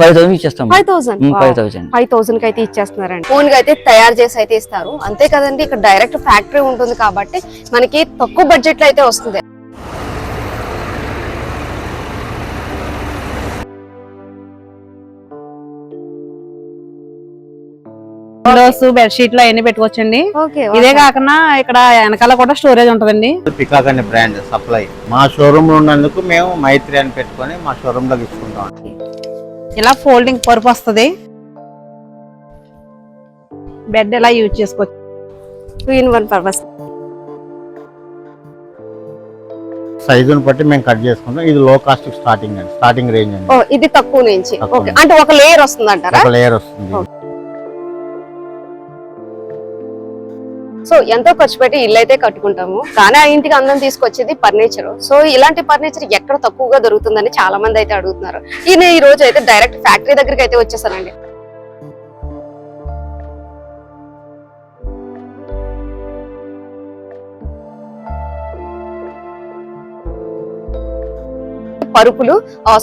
Five thousand ఇచ్చేస్తాం five thousand five thousand five థౌసండ్కి అయితే ఇచ్చేస్తున్నారండి. ఫోన్గా అయితే తయారు చేసి అయితే ఇస్తారు. అంతే కదండి ఇక్కడ డైరెక్ట్ ఫ్యాక్టరీ ఉంటుంది కాబట్టి మనకి తక్కువ బడ్జెట్లో అయితే వస్తుంది. విండోస్ బెడ్షీట్లు అవన్నీ పెట్టుకోవచ్చండి. ఓకే ఇదే కాకుండా ఇక్కడ వెనకాల కూడా స్టోరేజ్ ఉంటదండి. పికాక్ అనే బ్రాండ్ సప్లై మా షోరూమ్లో ఉన్నందుకు మేము మైత్రి అని పెట్టుకొని మా షోరూమ్లో తీసుకుంటాం ఇలా ఫోల్డింగ్ పరుపు వస్తది? బెడ్ ఇలా యూజ్ చేసుకోవచ్చు టూ ఇన్ వన్ పర్పస్ సైజుని బట్టి మేము కట్ చేసుకుంటాం. ఇది లో కాస్ట్ స్టార్టింగ్ అండి. స్టార్టింగ్ రేంజ్ అండి. ఓ ఇది తక్కువ నుంచి. తక్కువ ఓకే నుంచి. అంటే ఒక లేయర్ వస్తుంది అంటారా ఒక లేయర్ వస్తుంది. సో ఎంతో ఖర్చు పెట్టి ఇల్లు అయితే కట్టుకుంటాము. కానీ ఆ ఇంటికి అందం తీసుకొచ్చేది ఫర్నిచర్ సో ఇలాంటి ఫర్నిచర్ ఎక్కడ తక్కువగా దొరుకుతుందని చాలా మంది అయితే అడుగుతున్నారు. ఈయన ఈ రోజు అయితే డైరెక్ట్ ఫ్యాక్టరీ దగ్గరికి అయితే వచ్చేసానండి పరుపులు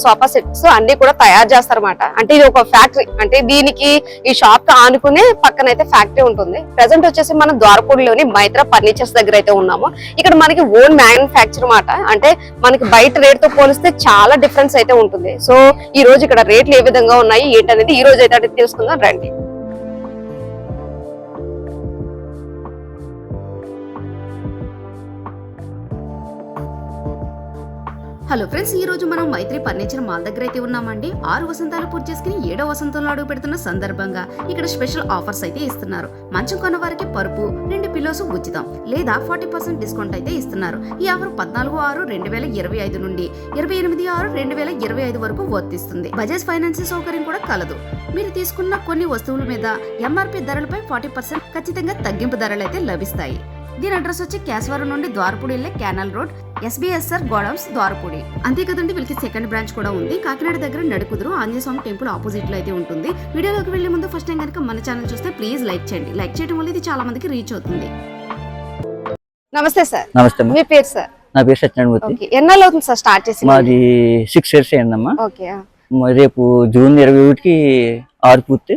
సోఫా సెట్స్ అన్ని కూడా తయారు చేస్తారన్నమాట. అంటే ఇది ఒక ఫ్యాక్టరీ. అంటే దీనికి ఈ షాప్కి ఆనుకునే పక్కన అయితే ఫ్యాక్టరీ ఉంటుంది. ప్రెసెంట్ వచ్చేసి మనం ద్వారపూడిలోని మైత్ర ఫర్నిచర్స్ దగ్గర అయితే ఉన్నాము. ఇక్కడ మనకి ఓన్ మ్యానుఫ్యాక్చర్ మాట అంటే మనకి బయట రేట్తో పోలిస్తే చాలా డిఫరెన్స్ అయితే ఉంటుంది. సో ఈ రోజు ఇక్కడ రేట్లు ఏ విధంగా ఉన్నాయి? ఏంటనేది ఈ రోజు అయితే తెలుసుకుందాం. రండి. హలో ఫ్రెండ్స్ ఈ రోజు మనం మైత్రి ఫర్నిచర్ మాల్ దగ్గర అయితే ఉన్నామండి. ఆరు వసంతాలు పూర్తి చేసుకుని ఏడో వసంతంలో అడుగు పెడుతున్న సందర్భంగా ఇక్కడ స్పెషల్ ఆఫర్స్ అయితే ఇస్తున్నారు. మంచం కొన్న వారికి పరుపు రెండు పిల్లోస్ ఉచితం లేదా ఫార్టీ పర్సెంట్ డిస్కౌంట్ అయితే ఇస్తున్నారు. ఈ ఆఫర్ పద్నాలుగు ఆరు రెండు వేల ఇరవై ఐదు నుండి ఇరవై ఎనిమిది ఆరు రెండు వేల ఇరవై ఐదు వరకు వర్తిస్తుంది. బజాజ్ ఫైనాన్స్ సౌకర్యం కూడా కలదు. మీరు తీసుకున్న కొన్ని వస్తువుల మీద ఎంఆర్పి ధరలపై ఫార్టీ పర్సెంట్ ఖచ్చితంగా తగ్గింపు ధరలు అయితే లభిస్తాయి. దీని అడ్రస్ వచ్చి కేశవరం నుండి ద్వారపూడి వెళ్ళే canal road S B S R godowns Dwarapudi. అంతే కదండి వీళ్ళకి సెకండ్ బ్రాంచ్ కూడా ఉంది. కాకినాడ దగ్గర నడుకుదురు ఆంజనేయ స్వామి టెంపుల్ ఆపోజిట్లో అయితే ఉంటుంది. వీడియోలోకి వెళ్ళే ముందు ఫస్ట్ టైం కనుక మన ఛానల్ చూస్తే ప్లీజ్ లైక్ చేయండి. లైక్ చేయడం వల్ల ఇది చాలా మందికి రీచ్ అవుతుంది. నమస్తే సార్. నమస్తే మీ పేరు సార్? నా పేరు సత్యనారాయణమూర్తి ఎన్నాళ్ళు అవుతుంది సార్ స్టార్ట్ చేసి మాది సిక్స్ ఇయర్స్ అయిందమ్మా ఓకే మ- రేపు జూన్ ఇరవై ఒకటికి ఆరు పూర్తి.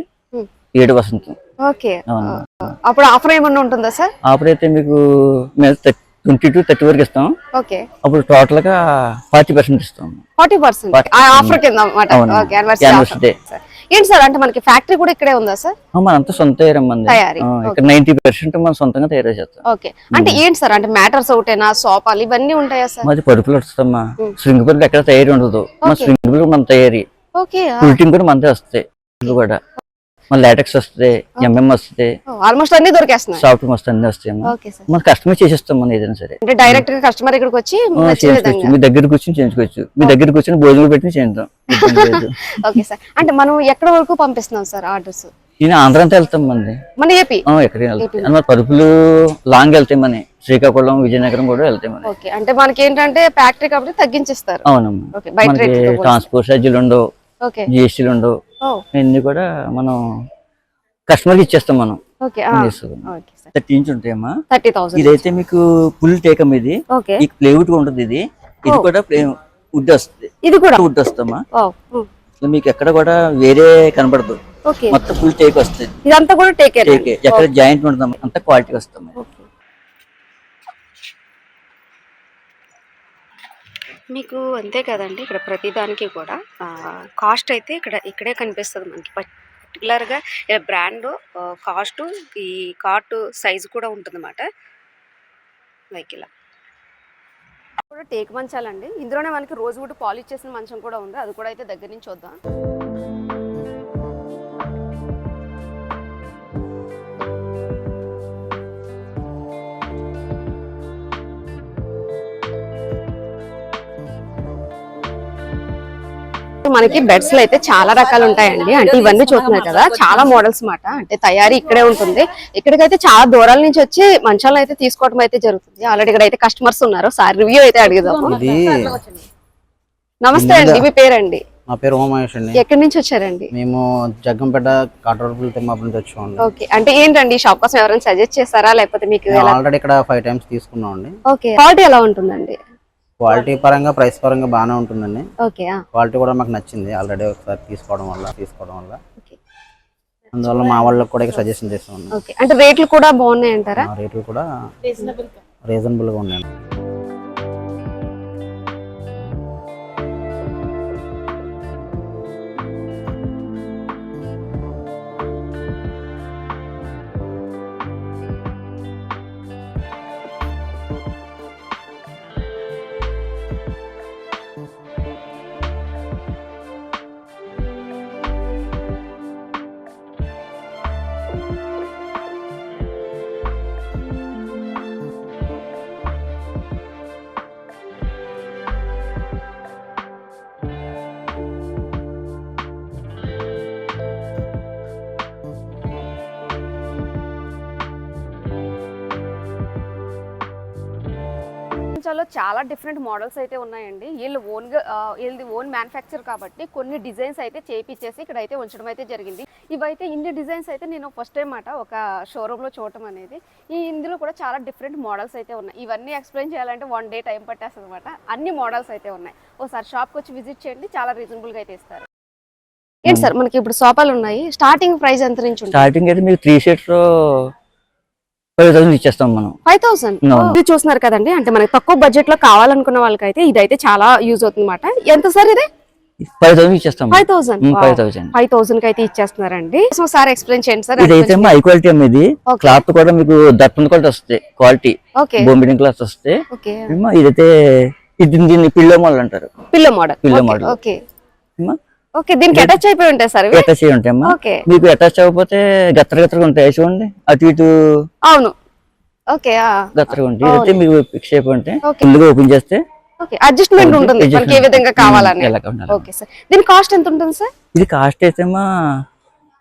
ఏడు వసంతం. ఓకే. అప్పుడు ఆఫర్ ఏమన్నా ఉంటుందా సార్? ఆఫర్ అయితే మీకు ట్వంటీ టు థర్టీ వరకు ఇస్తాం. ఓకే. అప్పుడు టోటల్గా ఫార్టీ పర్సెంట్ ఇస్తాం. Forty percent. 40% ఆ ఆఫర్ కింద. ఏంటి సార్ అంటే మనకి ఫ్యాక్టరీ కూడా ఇక్కడే ఉందా సార్? మనంతా సొంత. ఇక్కడ నైన్టీ పర్సెంట్ మనం సొంతంగా తయారు చేస్తాం. ఓకే. అంటే ఏంటి సార్ అంటే మ్యాటర్స్ ఒకటేనా సోఫాలు ఇవన్నీ ఉంటాయా సార్? మాది పరుపులు వస్తామా. స్ప్రింగ్ పరుపు ఎక్కడ తయారీ ఉండదు. మా Okay. స్ప్రింగ్ పరుపు మన తయారీ. ఓకే కూడా మనదే వస్తాయి. కూడా. మన లాటెక్స్ వస్తాయి ఎంఎం వస్తాయి ఆల్మోస్ట్ అన్ని దొరికేస్తున్నాయి. సాఫ్ట్ మస్తు అన్ని వస్తాయి మన కస్టమర్ చేసేస్తాం మనం ఏదైనా సరే. అంటే డైరెక్ట్గా కస్టమర్ ఇక్కడికి వచ్చి చేయించుకోవచ్చు. మీ దగ్గర కూర్చొని చేయించుకోవచ్చు. మీ దగ్గర కూర్చొని భోజనం పెట్టి చేద్దాం. Okay sir. అంటే మనం ఎక్కడ వరకు పంపిస్తున్నాం సార్ ఆర్డర్స్ నేను ఆంధ్ర అంతా వెళ్తాం మంది మన ఏపీ? ఎక్కడికి వెళ్తాం? మన పరుపులు లాంగ్ వెళ్తాయి మన. శ్రీకాకుళం విజయనగరం కూడా వెళ్తాయి మన. అంటే మనకి ఏంటంటే ఫ్యాక్టరీ కాబట్టి తగ్గించిస్తారు. అవునమ్మా. ట్రాన్స్పోర్ట్ ఛార్జీలు ఉండవు. జిఎస్టీలు ఉండవు. ఇవన్నీ కూడా మనం కస్టమర్కి ఇచ్చేస్తాం మనం. Thirty inch ఉంటాయమ్మా. Thirty thousand. ఇదైతే మీకు ఫుల్ టేకం ఇది. ఈ ప్లేవుడ్ ఉంటుంది ఇది. ఇది. కూడా వుడ్ వస్తుంది. ఇది కూడా? వుడ్ వస్తామా మీకు ఎక్కడ కూడా వేరే కనబడదు. మొత్తం ఫుల్ టేక్ వస్తుంది. ఇదంతా కూడా టేక్. ఎక్కడ జాయింట్ ఉంటుంది అంత క్వాలిటీ వస్తాం మీకు అంతే కదండి. ఇక్కడ ప్రతిదానికి కూడా కాస్ట్ అయితే ఇక్కడ ఇక్కడే కనిపిస్తుంది మనకి. పర్టికులర్గా బ్రాండ్ కాస్ట్ ఈ కార్ట్ సైజు కూడా ఉంటుంది అన్నమాట లైక్ ఇలా కూడా టేక్ మంచాలండి. ఇందులోనే మనకి రోజు కూడా పాలిష్ చేసిన మంచం కూడా ఉంది. అది కూడా అయితే దగ్గర నుంచి చూద్దాం మనకి బెడ్స్లో అయితే చాలా రకాలు ఉంటాయండి. అంటే ఇవన్నీ చూస్తున్నారు కదా చాలా మోడల్స్ మాట. అంటే తయారీ ఇక్కడే ఉంటుంది. ఇక్కడికైతే చాలా దూరాల నుంచి వచ్చి మంచాలను అయితే తీసుకోవడం అయితే జరుగుతుంది. ఆల్రెడీ ఇక్కడ అయితే కస్టమర్స్ ఉన్నారు. సార్ రివ్యూ అయితే అడిగదాము. నమస్తే అండి మీ పేరండి? నా పేరు ఉమామహేష్ అండి. ఎక్కడి నుంచి వచ్చారండి? మేము జగ్గంపేట కాటవరపుల తిమ్మాపు నుంచి వచ్చామండి ఓకే. అంటే ఏంటండి షాప్ కోసం ఎవరైనా సజెస్ట్ చేస్తారా? లేకపోతే మీకు ఆల్రెడీ ఇక్కడ ఫైవ్ టైమ్స్ తీసుకున్నాం అండి. ఓకే. క్వాలిటీ ఎలా ఉంటుందండి? క్వాలిటీ పరంగా ప్రైస్ పరంగా బాగానే ఉంటుందండి. ఓకే క్వాలిటీ కూడా మాకు నచ్చింది. ఆల్రెడీ ఒకసారి తీసుకోవడం వల్ల తీసుకోవడం వల్ల. అందువల్ల మా వాళ్ళకి కూడా సజెషన్ చేస్తాం అంటే రేట్లు కూడా బాగున్నాయి అంటారా రేట్లు కూడా రీజనబుల్గా ఉన్నాయి ప్రపంచంలో చాలా డిఫరెంట్ మోడల్స్ అయితే ఉన్నాయండి. వీళ్ళు ఓన్గా ఆ, వీళ్ళది ఓన్ మ్యానుఫ్యాక్చర్ కాబట్టి కొన్ని డిజైన్స్ అయితే చేపించేసి ఇక్కడ అయితే ఉంచడం అయితే జరిగింది. ఇవైతే ఇన్ని డిజైన్స్ అయితే నేను ఫస్ట్ టైం మాట ఒక షోరూమ్లో చూడటం అనేది. ఈ ఇందులో కూడా చాలా డిఫరెంట్ మోడల్స్ అయితే ఉన్నాయి. ఇవన్నీ ఎక్స్ప్లెయిన్ చేయాలంటే వన్ డే టైం పట్టేస్తుంది అనమాట అన్ని మోడల్స్ అయితే ఉన్నాయి. ఒకసారి షాప్కి వచ్చి విజిట్ చేయండి. చాలా రీజనబుల్గా అయితే ఇస్తారు. ఏంటి సార్ మనకి ఇప్పుడు సోఫాలు ఉన్నాయి. స్టార్టింగ్ ప్రైస్ ఎంత నుంచి స్టార్టింగ్ అయితే మీకు త్రీ సీట్స్ ఫైవ్ థౌసండ్ ఇచ్చేస్తాం మనం. Five thousand. ఇది చూస్తున్నారు కదండి. అంటే మనకి తక్కువ బడ్జెట్లో కావాలనుకున్న వాళ్ళకైతే ఇదైతే చాలా యూజ్ అవుతుంది అనమాట ఎంత సార్ ఇది? ఫైవ్ థౌసండ్ ఇచ్చేస్తాం five thousand? Five thousand. Five థౌసండ్కి అయితే ఇచ్చేస్తున్నారండి. సో సార్ ఎక్స్ప్లెయిన్ చేయండి సార్ ఇదైతే హై క్వాలిటీ అమ్మ ఇది. క్లాత్ కూడా మీకు దట్టం క్వాలిటీ వస్తాయి క్వాలిటీ ఓకే బొమ్మిడింగ్ క్లాత్ ఏమ్మా, ఇదైతే ఇది దీన్ని పిల్లో మోడల్ అంటారు. Pillow model Pillow model. Okay okay దీనికి అటాచ్ అయిపోయి ఉంటాయి సార్ అటాచ్ అయ్యి ఉంటాయమ్మా ఓకే. మీకు అటాచ్ అవ్వకపోతే గత్తర గత్తరగా ఉంటాయి చూడండి అటు ఇటు అవును. ఓకే గత్తరగా ఉంటాయి. మీకు ఫిక్స్ అయిపోయి ఉంటాయి. ముందుగా ఓపెన్ చేస్తే అడ్జస్ట్మెంట్ ఉంటుంది. మనకి ఏ. విధంగా కావాలని. Okay sir. దీని కాస్ట్ ఎంత ఉంటుంది సార్? ఇది కాస్ట్ అయితే అమ్మా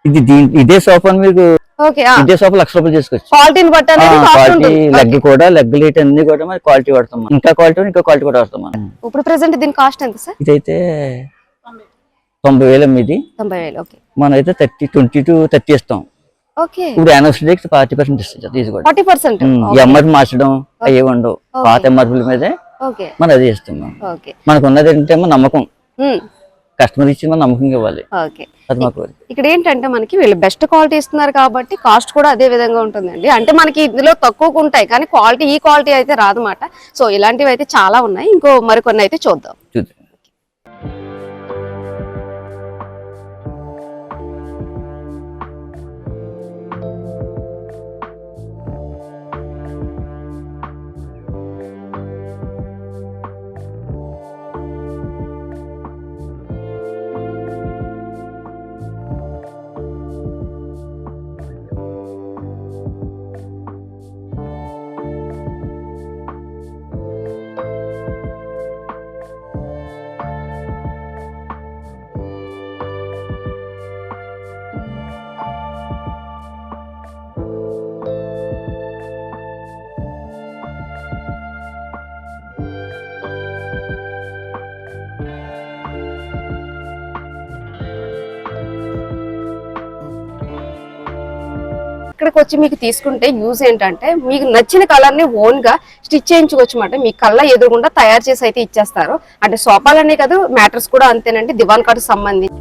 ఇది దీని ఇదే సోఫా మీకు ఓకే ఇదే సోఫా లక్ష రూపాయలు చేసుకోవచ్చు. క్వాలిటీని బట్టి క్వాలిటీ లెగ్ కూడా లెగ్ లైట్ అన్ని కూడా మరి క్వాలిటీ వాడతాం. ఇంకా క్వాలిటీ ఇంకా క్వాలిటీ కూడా వాడతాం. ఇప్పుడు ప్రెసెంట్ దీని కాస్ట్ ఎంత సార్? ఇదైతే తొంభై వేలు అమ్మ ఇది తొంభై వేలు ఓకే. మనం అయితే థర్టీ ట్వంటీ టు థర్టీ ఇస్తాం. ఓకే. ఇప్పుడు యానివర్సరీకి ఫార్టీ పర్సెంట్ ఇస్తాం ఇది కూడా. Forty percent? ఎంఆర్పి మార్చడం అయ్యే ఉండవు. పాత ఎంఆర్పీల మీదే మనం అది ఇస్తాం మనకు ఉన్నది ఏంటంటే నమ్మకం. కస్టమర్ ఇచ్చి మన నమ్మకంగా ఇవ్వాలి. ఇక్కడ ఏంటంటే మనకి వీళ్ళు బెస్ట్ క్వాలిటీ ఇస్తున్నారు కాబట్టి కాస్ట్ కూడా అదే విధంగా ఉంటుందండి. అంటే మనకి ఇందులో తక్కువకు ఉంటాయి కానీ క్వాలిటీ ఈ క్వాలిటీ అయితే రాదన్నమాట. సో ఇలాంటివి అయితే చాలా ఉన్నాయి. ఇంకో మరికొన్ని అయితే చూద్దాం. చూద్దాం. ఇక్కడికి వచ్చి మీకు తీసుకుంటే యూజ్ ఏంటంటే మీకు నచ్చిన కలర్ని ఓన్గా స్టిచ్ చేయించుకోవచ్చు అనమాట మీ కళ్ళ ఎదురుగుండా తయారు చేసి అయితే ఇచ్చేస్తారు. అంటే సోఫాలనే కాదు మ్యాటర్స్ కూడా అంతేనండి. దివాన్ కార్డు సంబంధించి.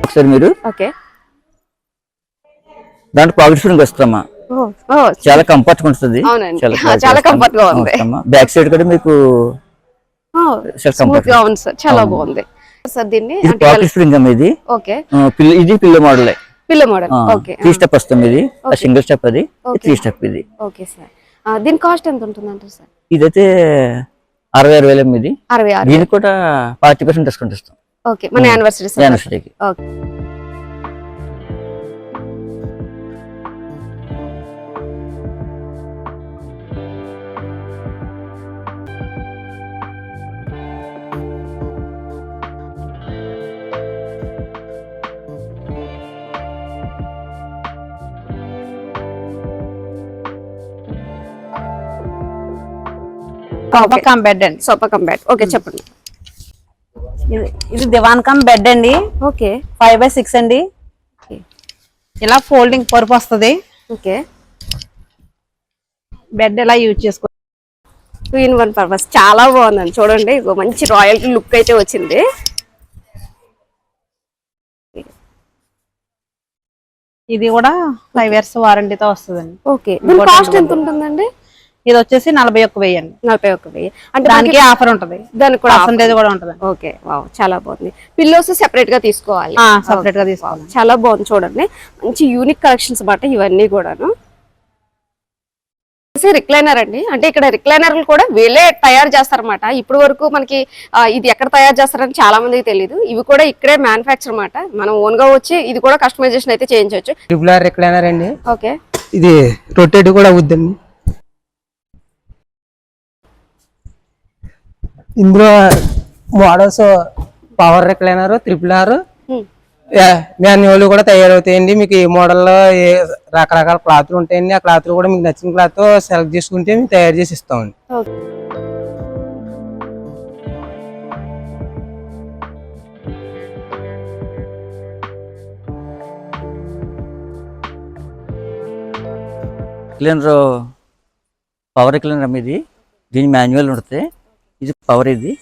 ఒకసారి మీరు ఓకే. దాంట్లో స్ప్రింగ్ వస్తామా చాలా కంఫర్ట్ ఉంటుంది. చాలా comfort గా ఉంది. బ్యాక్ సైడ్ కూడా మీకు స్మూత్. గా ఉంది సార్. చాలా. బాగుంది. సార్ దీన్ని స్ప్రింగ్ ఇది ఓకే. ఇది పిల్ల మోడల్. పిల్ల మోడల్. ఓకే. త్రీ స్టెప్ వస్తుంది ఇది. సింగిల్ స్టెప్ అది. త్రీ స్టెప్ ఇది. Okay sir. దీని కాస్ట్ ఎంత ఉంటుంది అంటారు సార్? ఇదైతే అరవై ఆరు వేలు ఇది అరవై ఆరు దీనికి కూడా ఫార్టీ పర్సెంట్ డిస్కౌంట్ ఇస్తాం. ఓకే. మన. యానివర్సరీ యానివర్సరీకి ఓకే. కమ్ బెడ్ అండి సోఫా కంబ్యాట్ ఓకే చెప్పండి. ఇది దివాన్ కమ్ బెడ్ అండి. ఓకే ఫైవ్ బై సిక్స్ అండి. ఇలా ఫోల్డింగ్ పరుపు వస్తుంది. ఓకే బెడ్ ఇలా యూజ్ చేసుకో? టూ ఇన్ వన్ పర్పస్ చాలా బాగుందండి చూడండి. ఇగో మంచి రాయల్టీ లుక్ అయితే వచ్చింది. ఇది కూడా ఫైవ్ ఇయర్స్ వారంటీతో వస్తుందండి. ఓకే కాస్ట్ ఎంత ఉంటుందండి? ఇది వచ్చేసి నలభై ఒక్క వెయ్యి అండి. నలభై ఒక్క వెయ్యి. అంటే దానికి ఆఫర్ ఉంటది. దానికి కూడా పర్సంటేజ్ కూడా ఉంటది ఓకే వావ్ చాలా బాగుంది. పిల్లోస్ సెపరేట్గా తీసుకోవాలి. సపరేట్గా తీసుకోవాలి. చాలా బాగుంది చూడండి. మంచి యూనిక్ కలెక్షన్స్ అన్నమాట ఇవన్నీ కూడాను. రిక్లైనర్ అండి. అంటే ఇక్కడ రిక్లైనర్లు కూడా వీళ్ళే తయారు చేస్తారన్నమాట. ఇప్పుడు వరకు మనకి ఇది ఎక్కడ తయారు చేస్తారని చాలా మందికి తెలియదు ఇవి కూడా ఇక్కడే మ్యానుఫ్యాక్చర్ అన్నమాట. మనం ఓన్గా వచ్చి ఇది కూడా కస్టమైజేషన్ అయితే చేయించవచ్చు. రిక్లైనర్ అండి. ఓకే ఇది రొటేట్ కూడా అవుద్దండి. ఇందులో models power recliner triple R manual కూడా తయారవుతాయండి. మీకు ఏ మోడల్లో ఏ రకరకాల క్లాత్లు ఉంటాయండి. ఆ క్లాత్లు కూడా మీకు నచ్చిన క్లాత్ సెలెక్ట్ చేసుకుంటే మేము తయారు చేసి ఇస్తామండి. క్లీనర్ పవర్ క్లీనర్ ఇది దీని మాన్యువల్ ఉంటుంది ఇది పవర్ ఇది.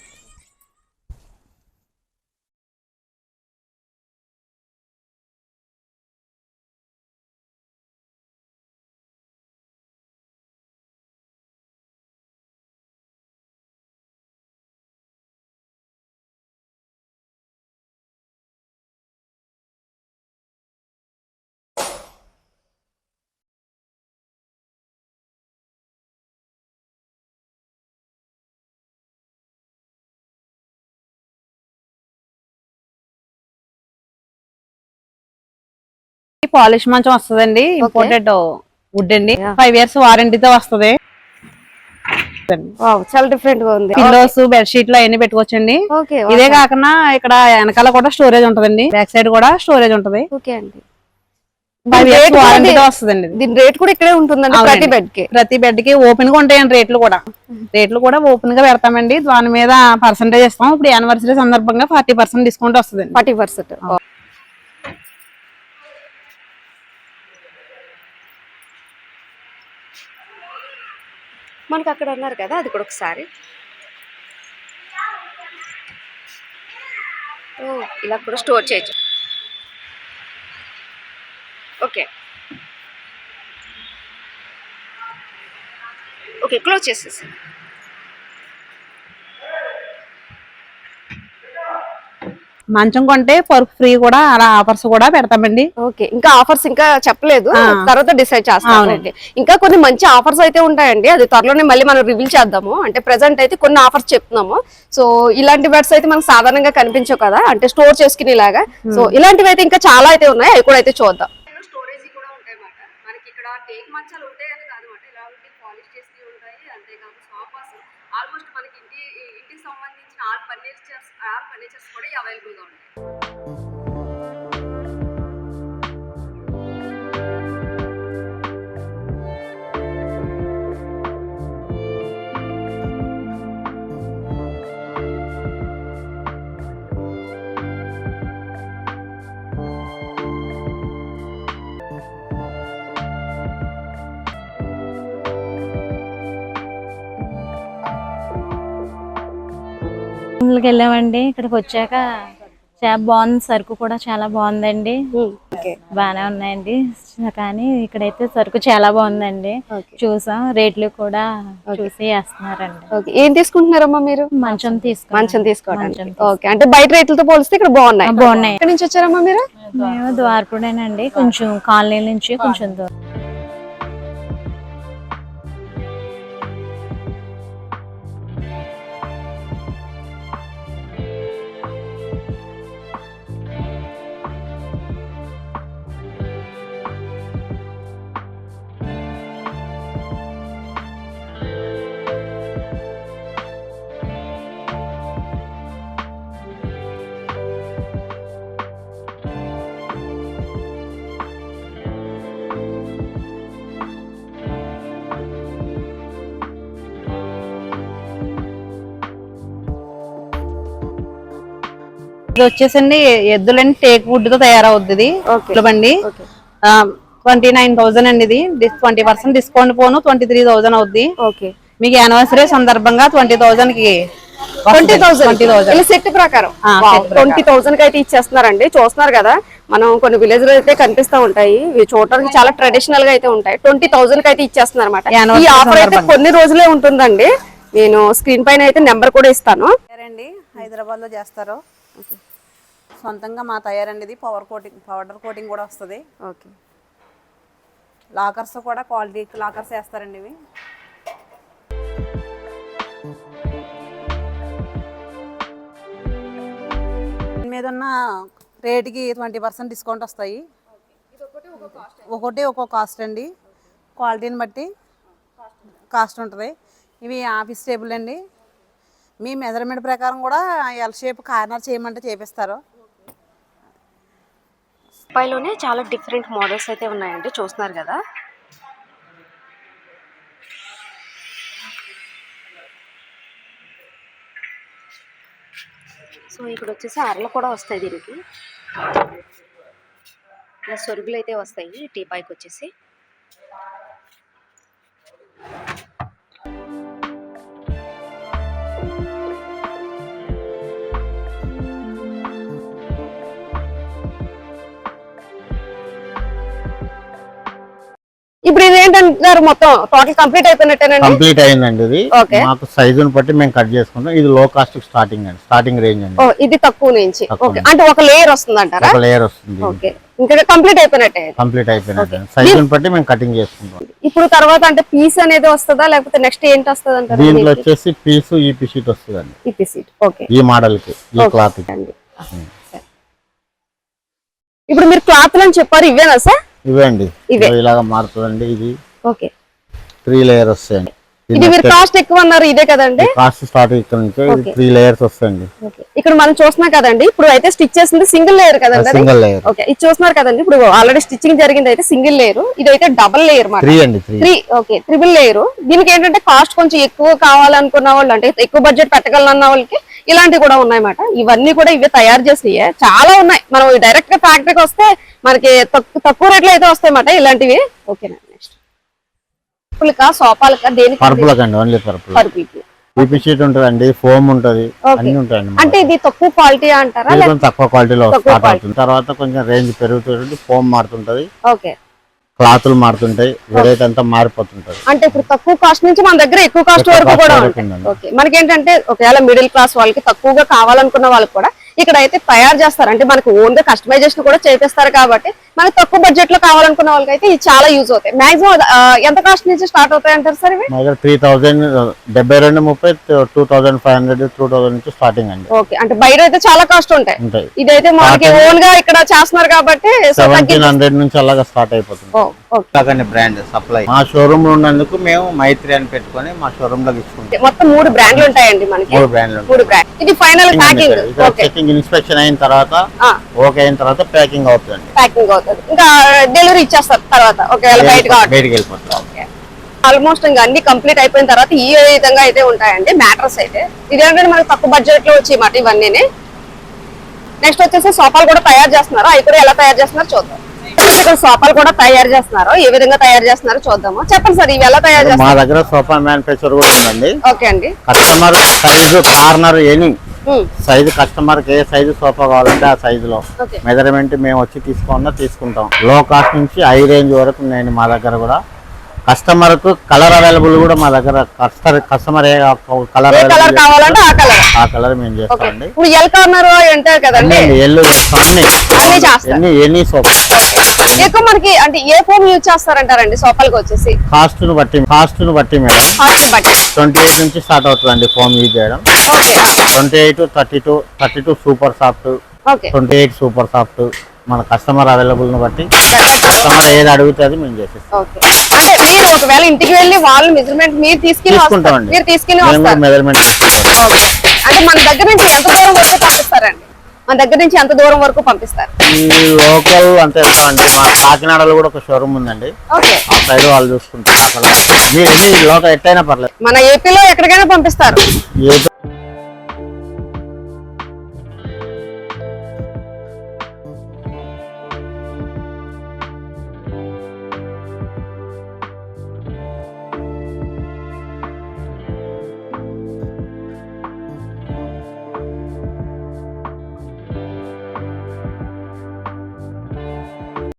పాలిష్ మంచం వస్తుందండి ఇంపోర్టెడ్ వుడ్ అండి. ఫైవ్ ఇయర్స్ వారంటీతో వస్తుంది. చాలా డిఫరెంట్గా ఉంది. పిల్లోస్ బెడ్ షీట్లు అవన్నీ పెట్టుకోవచ్చండి. ఇదే కాకుండా ఇక్కడ వెనకాల కూడా స్టోరేజ్ ఉంటదండి. బ్యాక్ సైడ్ కూడా స్టోరేజ్ ఉంటది. వస్తుందండి. దీని రేట్ కూడా ఇక్కడే ఉంటుందండి. ప్రతి బెడ్కి ప్రతి బెడ్కి ఓపెన్గా ఉంటాయండి రేట్లు కూడా. రేట్లు కూడా ఓపెన్గా పెడతామండి. దాని మీద పర్సంటేజ్ ఇస్తాం. ఇప్పుడు యానివర్సరీ సందర్భంగా ఫార్టీ పర్సెంట్ డిస్కౌంట్ వస్తుందండి. ఫార్టీ మనకి అక్కడ ఉన్నారు కదా అది కూడా ఒకసారి. ఓ ఇలా కూడా స్టోర్ చేయొచ్చు. ఓకే. ఓకే క్లోజ్ చేసేసి మంచం కొంటే పరుపు ఫ్రీ కూడా అలా ఆఫర్స్ కూడా పెడతామండి. ఓకే ఇంకా ఆఫర్స్ ఇంకా చెప్పలేదు. తర్వాత డిసైడ్ చేస్తాం అవునండి. ఓకే. ఇంకా కొన్ని మంచి ఆఫర్స్ అయితే ఉంటాయండి. అది త్వరలోనే మళ్ళీ మనం రివీల్ చేద్దాము. అంటే ప్రెసెంట్ అయితే కొన్ని ఆఫర్స్ చెప్తున్నాము. సో ఇలాంటి బెడ్స్ అయితే మనకు సాధారణంగా కనిపించవు కదా. అంటే స్టోర్ చేసుకునే లాగా సో ఇలాంటివి అయితే ఇంకా చాలా అయితే ఉన్నాయి. అవి కూడా అయితే చూద్దాం. ఉంటాయన్నమాట. మనకి ఇక్కడ టేక్ మంచాలు ఉంటాయని కాదన్నమాట ఇలాంటి పాలిష్ చేసి ఉంటాయి. అంతేకాదు సోఫాస్ ఆల్మోస్ట్ మనకి ఇంటి ఇంటికి సంబంధించిన ఆల్ ఫర్నిచర్స్ ఆల్ ఫర్నిచర్స్ కూడా అవైలబుల్గా ఉంటాయి. కి వెళ్ళామండి ఇక్కడికి వచ్చాక చాలా బాగుంది. సరుకు కూడా చాలా బాగుందండి. బాగానే ఉన్నాయండి. కానీ ఇక్కడైతే సరుకు చాలా బాగుందండి. చూసాం. రేట్లు కూడా చూసి వేస్తున్నారండి. ఏం తీసుకుంటున్నారమ్మా మీరు? మంచం తీసుకు మంచం ఓకే. అంటే బయట రేట్లతో పోలిస్తే ఇక్కడ బాగున్నాయి. బాగున్నాయి. ఎక్కడి నుంచి వచ్చారమ్మా మీరు? మేము ద్వారపుడేనండి కొంచెం కాలనీ నుంచి కొంచెం దూరం. ఇది వచ్చేసండి ఎద్దులండి టేక్ వుడ్తో తయారవుద్ది బండి. ఓకే. ట్వంటీ నైన్ థౌసండ్ అండి ఇది. ట్వంటీ పర్సెంట్ డిస్కౌంట్ పోను ట్వంటీ త్రీ థౌసండ్ అవుద్ది. ఓకే. మీకు యానివర్సరీ సందర్భంగా ట్వంటీ థౌసండ్కి ట్వంటీ థౌసండ్ సెట్ ప్రకారం. ట్వంటీ థౌసండ్కి అయితే ఇచ్చేస్తున్నారండి. చూస్తున్నారు కదా మనం కొన్ని విలేజ్లో అయితే కనిపిస్తా ఉంటాయి. ఇవి చూడడానికి చాలా ట్రెడిషనల్గా అయితే ఉంటాయి. ట్వంటీ థౌసండ్కి అయితే ఇచ్చేస్తున్నారు అనమాట ఈ ఆఫర్ అయితే. కొన్ని రోజులే ఉంటుందండి. నేను స్క్రీన్ పైన అయితే నెంబర్ కూడా ఇస్తాను. అండి హైదరాబాద్లో చేస్తారు సొంతంగా మా తయారండి ఇది పవర్ కోటింగ్ పౌడర్ కోటింగ్ కూడా వస్తుంది. ఓకే. లాకర్స్ కూడా క్వాలిటీ లాకర్స్ వేస్తారండి ఇవి. దీని మీద ఉన్న రేటుకి ట్వంటీ పర్సెంట్ డిస్కౌంట్ వస్తాయి. ఒకటి ఒక్కో కాస్ట్ అండి. క్వాలిటీని బట్టి కాస్ట్ ఉంటుంది. ఇవి ఆఫీస్ టేబుల్ అండి. మీ మెజర్మెంట్ ప్రకారం కూడా ఎల్ షేప్ కార్నర్ చేయమంటే చేపిస్తారు. బొప్పాయిలోనే చాలా డిఫరెంట్ మోడల్స్ అయితే ఉన్నాయండి చూస్తున్నారు కదా. సో ఇక్కడ వచ్చేసి అరలు కూడా వస్తాయి దీనికి. ఇలా సొరుగులు అయితే వస్తాయి టీ పైకి వచ్చేసి. ఇప్పుడు ఇది ఏంటంటారు మొత్తం? Total complete అయిపోయినట్టేనండి? కంప్లీట్ అయిందండి ఇది. మాకు సైజుని బట్టి మేము కట్ చేసుకుంటాం. ఇది లో కాస్ట్ స్టార్టింగ్ అండి. స్టార్టింగ్ రేంజ్ అండి. ఓ ఇది తక్కువ నుంచి. అంటే ఒక లేయర్ వస్తుంది అంటారా ఒక లేయర్ వస్తుంది. ఓకే ఇంకా కంప్లీట్ అయిపోయినట్టే. కంప్లీట్ అయిపోయినట్టు. సైజుని బట్టి మేము కటింగ్ చేసుకుంటాం. ఇప్పుడు తర్వాత అంటే పీస్ అనేది వస్తుందా? లేకపోతే నెక్స్ట్ ఏంటి వస్తుంది అంటారు దీంట్లో వచ్చేసి పీసు ఈపీ షీట్ వస్తుందండి. ఈ సీట్ ఓకే ఈ మోడల్కి ఈ క్లాత్కి. ఇప్పుడు మీరు క్లాత్ అని చెప్పారు ఇవేనా సార్? ఇవే అండి ఇవే. ఇగో ఇలాగ మారుతుందండి ఇది ఓకే. త్రీ లేయర్ వస్తాయండి. ఇది మీరు కాస్ట్ ఎక్కువ అన్నారు ఇదే కదండి? కాస్ట్ స్టార్ట్ ఇక్కడ నుంచి ఇది Okay. త్రీ లేయర్స్ వస్తాయండి. ఓకే. ఇక్కడ మనం చూస్తున్నాం కదండి ఇప్పుడు అయితే స్టిచ్ చేసింది సింగిల్ లేయర్ కదండి అది? Single layer okay. ఇది చూస్తున్నారు కదండి ఇప్పుడు ఆల్రెడీ స్టిచ్చింగ్ జరిగింది అయితే సింగిల్ లేయర్ ఇది అయితే డబుల్ లేయర్ మాట. త్రీ అండి three three okay. Triple layer దీనికి ఏంటంటే కాస్ట్ కొంచెం ఎక్కువ కావాలనుకున్న వాళ్ళు అంటే ఎక్కువ బడ్జెట్ పెట్టగలనన్న వాళ్ళకి ఇలాంటివి కూడా ఉన్నాయన్నమాట. ఇవన్నీ కూడా ఇవే తయారు చేసి చాలా ఉన్నాయి. మనం డైరెక్ట్గా ఫ్యాక్టరీకి వస్తే మనకి తక్కు- తక్కువ రేట్లో అయితే వస్తాయన్నమాట ఇలాంటివి. ఓకేనా నెక్స్ట్ పరుపులకా సోఫాలకా దేనికి పర్పుల్. అండి only purple E P sheet ఉంటదండి ఫోమ్ ఉంటది. అన్ని ఉంటాయండి అంటే ఇది తక్కువ క్వాలిటీ అంటారా? తక్కువ క్వాలిటీలో స్టార్ట్. అవుతుంది. తర్వాత కొంచెం రేంజ్ పెరుగుతుంటుంది ఫోమ్ మారుతుంటది. ఓకే క్లాతులు మారుతుంటాయి వెరైటీ అంతా మారిపోతుంటది అంటే ఇప్పుడు తక్కువ కాస్ట్ నుంచి మన దగ్గర ఎక్కువ కాస్ట్ వరకు కూడా ఉంటాయి. మనకి ఏంటంటే ఒకవేళ మిడిల్ క్లాస్ వాళ్ళకి తక్కువగా కావాలనుకున్న వాళ్ళకి కూడా ఇక్కడ అయితే తయారు చేస్తారు. అంటే మనకి ఓన్గా కస్టమైజేషన్ కూడా చేపిస్తారు కాబట్టి మనకి తక్కువ బడ్జెట్లో కావాలనుకున్న వాళ్ళకి అయితే ఇది చాలా యూజ్ అవుతాయి. మాక్సిమం ఎంత కాస్ట్ నుంచి స్టార్ట్ అవుతాయి అంటారు సార్ ఇవి? త్రీ థౌజండ్ డెబ్బై రెండు ముప్పై two thousand five hundred two thousand నుంచి స్టార్టింగ్ అండి. ఓకే అంటే బయట అయితే చాలా కాస్ట్ ఉంటాయి. ఇదైతే మనకి ఓన్గా ఇక్కడ చేస్తున్నారు కాబట్టి సెవెంటీన్ హండ్రెడ్ నుంచి అలాగా స్టార్ట్ అయిపోతుంది. Oh, okay. కాకండి బ్రాండ్ సప్లై మా షోరూమ్లో ఉన్నందుకు మేము మైత్రి అని పెట్టుకొని మా షోరూమ్లో తీసుకుంటాం మొత్తం మూడు బ్రాండ్లు ఉంటాయండి మనకి. మూడు బ్రాండ్లు మూడు బ్రాండ్ ఇది ఫైనల్ ప్యాకింగ్ ఇన్స్పెక్షన్ అయిన తర్వాత ఓకే అయిన తర్వాత ప్యాకింగ్ అవుతుందండి. ప్యాకింగ్ అవుతుంది. ఇంకా డెలివరీ ఇచ్చేస్తారు తర్వాత. ఒకవేళ బయటికి ఆల్మోస్ట్ ఇంకా అన్ని కంప్లీట్ అయిపోయిన తర్వాత ఈ విధంగా అయితే ఉంటాయండి మ్యాట్రస్ అయితే. ఇదేంటంటే మనకి తక్కువ బడ్జెట్లో వచ్చి మాట ఇవన్నీ నెక్స్ట్ వచ్చేసి సోఫాలు కూడా తయారు చేస్తున్నారు? అవి కూడా ఎలా తయారు చేస్తున్నారో చూద్దాం. ఇక్కడ సోఫాలు కూడా తయారు చేస్తున్నారు ఏ విధంగా తయారు చేస్తున్నారో చూద్దాము. చెప్పండి సార్ ఇవి ఎలా తయారు మా చేస్తారు దగ్గర సోఫా మ్యానుఫ్యాక్చర్ కూడా ఉందండి. ఓకే అండి. Customer size corner any size కస్టమర్కి ఏ సైజు సోఫా కావాలంటే ఆ సైజు లో. ఓకే మెజర్మెంట్ మేము వచ్చి తీసుకున్నా తీసుకుంటాం. లో కాస్ట్ నుంచి హై రేంజ్ వరకు నేను మా దగ్గర కూడా కస్టమర్కు కలర్ అవైలబుల్ కూడా మా దగ్గర కస్టమర్ కస్టమర్ ఏ కలర్ కావాలంటే ఆ కలర్ ఆ కలర్ మేము చేస్తామండి. ఇప్పుడు ఎల్ కార్నర్ అంటారు కదండి. ఎల్లు అన్ని ఎన్ని సోఫా ఎక్కువ మనకి అంటే ఏ ఫోమ్ యూజ్ చేస్తారంటారండి? సోఫాలకు వచ్చేసి. కాస్ట్ను బట్టి కాస్ట్ను బట్టి మేడం. కాస్ట్ బట్టి. ట్వంటీ ఎయిట్ నుంచి స్టార్ట్ అవుతుందండి ఫోమ్ యూజ్ చేయడం. Okay. Twenty eight thirty two thirty two super soft okay. Twenty eight super soft మన కస్టమర్ అవైలబుల్ను బట్టి కస్టమర్ ఏది అడిగితే అది మేము చేసేస్తాం. ఓకే. అంటే మీరు ఒకవేళ ఇంటికి వెళ్ళి వాళ్ళు మెజర్మెంట్ మీరు వస్తారు. తీసుకుంటామండి. మీరు వస్తారు. మెజర్మెంట్ అంటే మన దగ్గర నుంచి ఎంత దూరం వరకు పంపిస్తారండి మన దగ్గర నుంచి ఎంత దూరం వరకు పంపిస్తారు. ఈ లోకల్ వెళ్తామండి మా కాకినాడలో కూడా ఒక షోరూమ్ ఉందండి. ఓకే. ఆ సైడ్ వాళ్ళు చూసుకుంటారు లోకల్ ఎట్టయినా పర్లేదు. మన ఏపీలో ఎక్కడికైనా పంపిస్తారు.